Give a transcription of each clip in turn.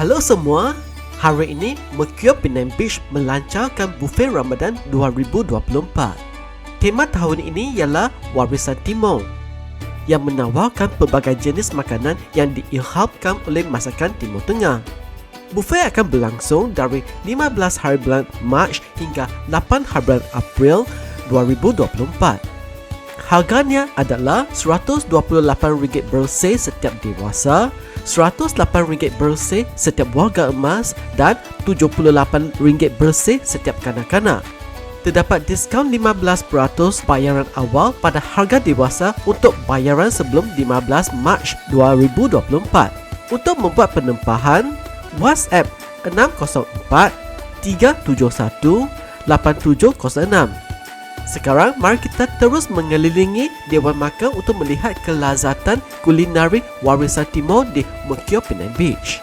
Halo semua, hari ini Mercure Penang Beach melancarkan buffet Ramadan 2024. Tema tahun ini ialah Warisan Timur yang menawarkan pelbagai jenis makanan yang diilhamkan oleh masakan Timur Tengah. Buffet akan berlangsung dari 15 hari bulan Mac hingga 8 hari bulan April 2024. Harganya adalah RM128 bersih setiap dewasa, RM108 bersih setiap warga emas dan RM78 bersih setiap kanak-kanak. Terdapat diskaun 15% bayaran awal pada harga dewasa untuk bayaran sebelum 15 Mac 2024. Untuk membuat penempahan, WhatsApp 604 371 8706. Sekarang mari kita terus mengelilingi Dewan Makan untuk melihat kelazatan kulinari warisan timur di Mercure Penang Beach.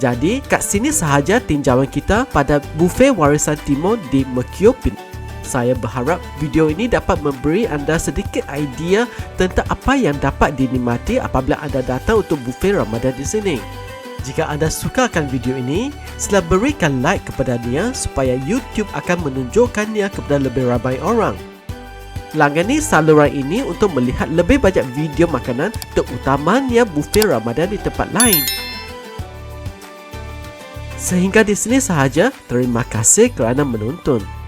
Jadi, kat sini sahaja tinjauan kita pada buffet warisan timur di Penang. Saya berharap video ini dapat memberi anda sedikit idea tentang apa yang dapat dinikmati apabila anda datang untuk buffet Ramadan di sini. Jika anda sukakan video ini, sila berikan like kepadanya supaya YouTube akan menunjukkannya kepada lebih ramai orang. Langgani saluran ini untuk melihat lebih banyak video makanan terutamanya buffet Ramadan di tempat lain. Sehingga di sini sahaja, terima kasih kerana menonton.